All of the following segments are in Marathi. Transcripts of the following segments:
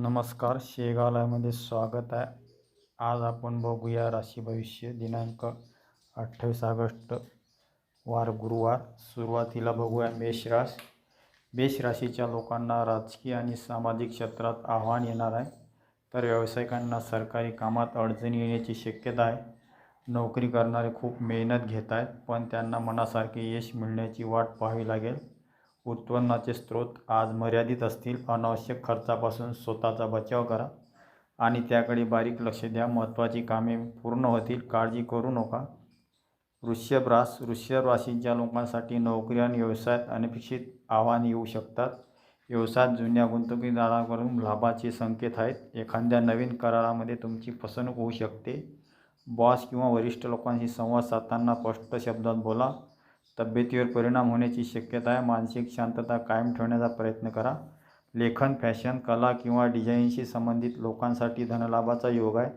नमस्कार शेगालामध्ये स्वागत आहे. आज आपण बघूया राशी भविष्य दिनांक अठ्ठावीस ऑगस्ट वार गुरुवार. सुरुवातीला बघूया मेष राश. मेष राशीच्या लोकांना राजकीय आणि सामाजिक क्षेत्रात आव्हान येणार आहे. तर व्यावसायिकांना सरकारी कामात अडचणी येण्याची शक्यता आहे. नोकरी करणारे खूप मेहनत घेत आहेत पण त्यांना मनासारखे यश मिळण्याची वाट पाहावी लागेल. उत्पन्नाचे स्रोत आज मर्यादित असतील. अनावश्यक खर्चापासून स्वतःचा बचाव करा आणि त्याकडे बारीक लक्ष द्या. महत्त्वाची कामे पूर्ण होतील. काळजी करू नका. वृषभ रास वृषभ राशीच्या लोकांसाठी नोकरी आणि व्यवसायात अनपेक्षित आव्हाने येऊ शकतात. व्यवसायात जुन्या गुंतवणूकदाराकडून लाभाचे संकेत आहेत. एखाद्या नवीन करारामध्ये तुमची फसवणूक होऊ शकते. बॉस किंवा वरिष्ठ लोकांशी संवाद साधताना स्पष्ट शब्दात बोला. तब्येतीवर परिणाम होण्याची शक्यता आहे. मानसिक शांतता कायम ठेवण्याचा प्रयत्न करा. लेखन फॅशन कला किंवा डिझाईनशी संबंधित लोकांसाठी धनलाभाचा योग आहे.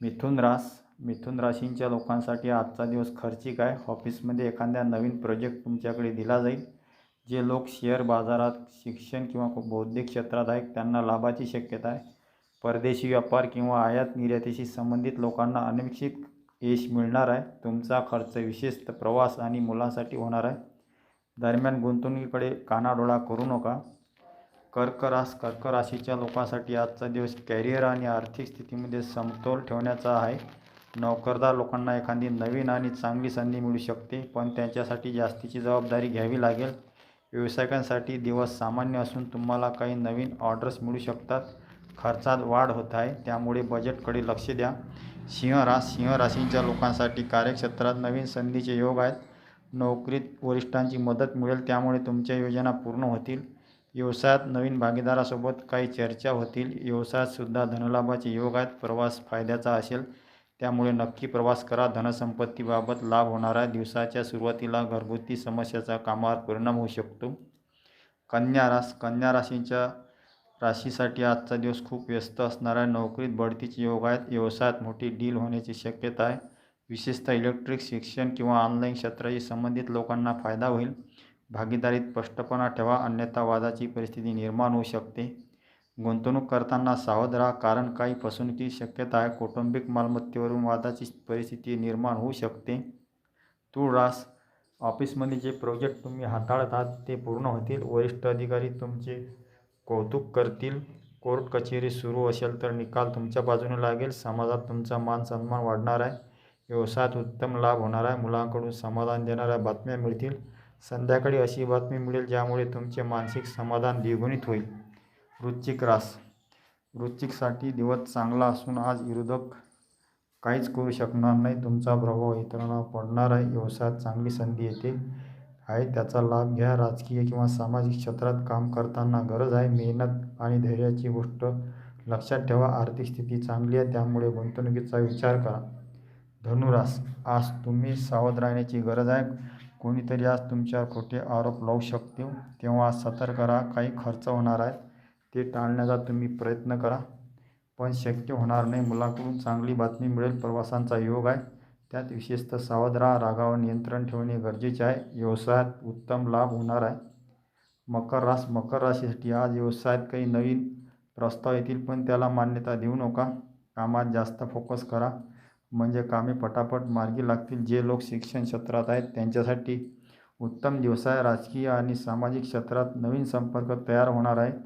मिथुन रास मिथुन राशींच्या लोकांसाठी आजचा दिवस खर्चिक आहे. ऑफिसमध्ये एखाद्या नवीन प्रोजेक्ट तुमच्याकडे दिला जाईल जे लोक शेअर बाजारात शिक्षण किंवा बौद्धिक क्षेत्रात आहेत त्यांना लाभाची शक्यता आहे. परदेशी व्यापार किंवा आयात निर्यातीशी संबंधित लोकांना अनपेक्षित यश मिळणार आहे. तुमचा खर्च विशेषतः प्रवास आणि मुलांसाठी होणार आहे. दरम्यान गुंतवणुकीकडे कानाडोळा करू नका. कर्क रास कर्क राशीच्या लोकांसाठी आजचा दिवस कॅरियर आणि आर्थिक स्थितीमध्ये समतोल ठेवण्याचा आहे. नोकरदार लोकांना एखादी नवीन आणि चांगली संधी मिळू शकते पण त्यांच्यासाठी जास्तीची जबाबदारी घ्यावी लागेल. व्यावसायिकांसाठी दिवस सामान्य असून तुम्हाला काही नवीन ऑर्डर्स मिळू शकतात. खर्चात वाढ होत आहे. त्यामुळे बजेटकडे लक्ष द्या. सिंह रास सिंह राशीच्या लोकांसाठी कार्यक्षेत्रात नवीन संधीचे योग आहेत. नोकरीत वरिष्ठांची मदत मिळेल. त्यामुळे तुमच्या योजना पूर्ण होतील. व्यवसायात नवीन भागीदारासोबत काही चर्चा होतील. व्यवसायातसुद्धा धनलाभाचे योग आहेत. प्रवास फायद्याचा असेल. त्यामुळे नक्की प्रवास करा. धनसंपत्तीबाबत लाभ होणार आहे. दिवसाच्या सुरुवातीला घरगुती समस्याचा कामावर परिणाम होऊ शकतो. कन्या रास कन्या राशींच्या राशीसाठी आजचा दिवस खूप व्यस्त असणार. आहे नोकरीत बढतीचे योग आहेत. व्यवसायात मोठी डील होण्याची शक्यता आहे. विशेषतः इलेक्ट्रिक शिक्षण किंवा ऑनलाईन क्षेत्राशी संबंधित लोकांना फायदा होईल. भागीदारीत स्पष्टपणा ठेवा. अन्यथा वादाची परिस्थिती निर्माण होऊ शकते. गुंतवणूक करताना सावध राहा. कारण काही फसवणुकीची शक्यता आहे. कौटुंबिक मालमत्तेवरून वादाची परिस्थिती निर्माण होऊ शकते. तूळ रास. ऑफिसमध्ये जे प्रोजेक्ट तुम्ही हाताळत आहात ते पूर्ण होतील. वरिष्ठ अधिकारी तुमचे कौतुक करतील. कोर्ट कचेरी सुरू असेल तर निकाल तुमच्या बाजूने लागेल. समाजात तुमचा मान सन्मान वाढणार आहे. व्यवसायात उत्तम लाभ होणार आहे. मुलांकडून समाधान देणाऱ्या बातम्या मिळतील. संध्याकाळी अशी बातमी मिळेल ज्यामुळे तुमचे मानसिक समाधान द्विगुणित होईल. वृश्चिक रास. वृश्चिकसाठी दिवस चांगला असून आज विरोधक काहीच करू शकणार नाही. तुमचा प्रभाव इतरांना पडणार आहे. व्यवसायात चांगली संधी येते. आहे. त्याचा लाभ घ्या. राजकीय किंवा सामाजिक क्षेत्रात काम करताना गरज आहे. मेहनत आणि धैर्याची गोष्ट लक्षात ठेवा. आर्थिक स्थिती चांगली आहे. त्यामुळे गुंतवणुकीचा विचार करा. धनुरास आज तुम्ही सावध राहण्याची गरज आहे. कोणीतरी आज तुमच्यावर खोटे आरोप लावू शकते. तेव्हा सतर्क राहा. काही खर्च होणार आहे. ते टाळण्याचा तुम्ही प्रयत्न करा. पण शक्य होणार नाही. मुलाकडून चांगली बातमी मिळेल. प्रवासांचा योग आहे. त्यात विशेषतः सावध राहा रागावर नियंत्रण ठेवणे गरजेचे आहे. व्यवसायात उत्तम लाभ होणार आहे. मकर रास मकर राशीसाठी आज व्यवसायात काही नवीन प्रस्ताव येतील पण त्याला मान्यता देऊ नका. कामात जास्त फोकस करा. म्हणजे कामे पटापट मार्गी लागतील. जे लोक शिक्षण क्षेत्रात आहेत त्यांच्यासाठी उत्तम दिवस आहे राजकीय आणि सामाजिक क्षेत्रात नवीन संपर्क तयार होणार आहेत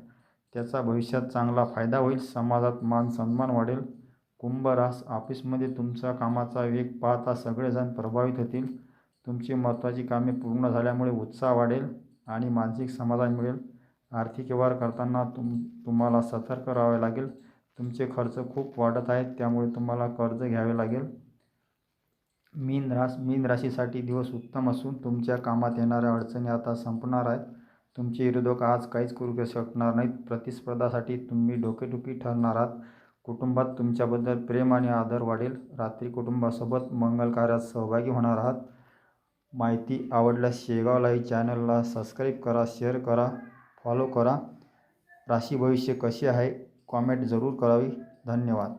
त्याचा भविष्यात चांगला फायदा होईल. समाजात मान सन्मान वाढेल. कुंभरास ऑफिसमध्ये तुमचा कामाचा वेग पाहता सगळेजण प्रभावित होतील. तुमची महत्त्वाची कामे पूर्ण झाल्यामुळे उत्साह वाढेल आणि मानसिक समाधान मिळेल. आर्थिक व्यवहार करताना तुम तुम्हाला सतर्क राहावे लागेल. तुमचे खर्च खूप वाढत आहेत त्यामुळे तुम्हाला कर्ज घ्यावे लागेल. मीन रास मीन राशीसाठी दिवस उत्तम असून तुमच्या कामात येणाऱ्या अडचणी आता संपणार आहेत. तुमचे विरोधक आज काहीच करू शकणार नाहीत. प्रतिस्पर्धासाठी तुम्ही डोकेडुकी ठरणार आहात. कुटुंबात तुमच्याबद्दल प्रेम आणि आदर वाढेल. रात्री कुटुंबासोबत मंगल कार्यात सहभागी होणार आहात. माहिती आवडल्यास शेगाव लाईव्ह चॅनलला सबस्क्राईब करा शेअर करा फॉलो करा. राशी भविष्य कसे आहे? कॉमेंट जरूर करावी. धन्यवाद.